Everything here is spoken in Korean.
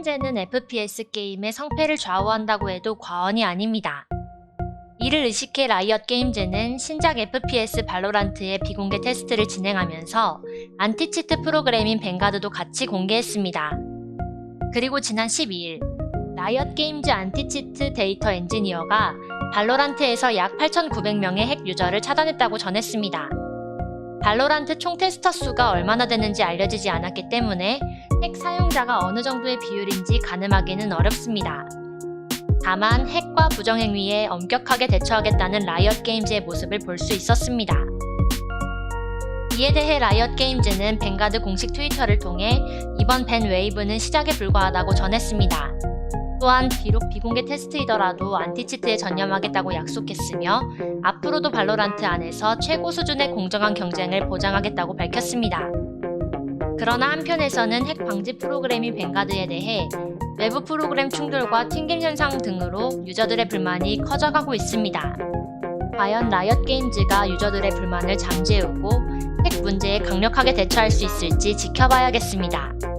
문제는 FPS 게임의 성패를 좌우한다고 해도 과언이 아닙니다. 이를 의식해 라이엇 게임즈는 신작 FPS 발로란트의 비공개 테스트를 진행하면서 안티치트 프로그램인 뱅가드도 같이 공개했습니다. 그리고 지난 12일 라이엇 게임즈 안티치트 데이터 엔지니어가 발로란트에서 약 8,900명의 핵 유저를 차단했다고 전했습니다. 발로란트 총 테스터 수가 얼마나 되는지 알려지지 않았기 때문에 핵 사용자가 어느 정도의 비율인지 가늠하기는 어렵습니다. 다만 핵과 부정행위에 엄격하게 대처하겠다는 라이엇 게임즈의 모습을 볼 수 있었습니다. 이에 대해 라이엇 게임즈는 뱅가드 공식 트위터를 통해 이번 밴 웨이브는 시작에 불과하다고 전했습니다. 또한 비록 비공개 테스트이더라도 안티치트에 전념하겠다고 약속했으며 앞으로도 발로란트 안에서 최고 수준의 공정한 경쟁을 보장하겠다고 밝혔습니다. 그러나 한편에서는 핵 방지 프로그램인 뱅가드에 대해 외부 프로그램 충돌과 튕김 현상 등으로 유저들의 불만이 커져가고 있습니다. 과연 라이엇 게임즈가 유저들의 불만을 잠재우고 핵 문제에 강력하게 대처할 수 있을지 지켜봐야겠습니다.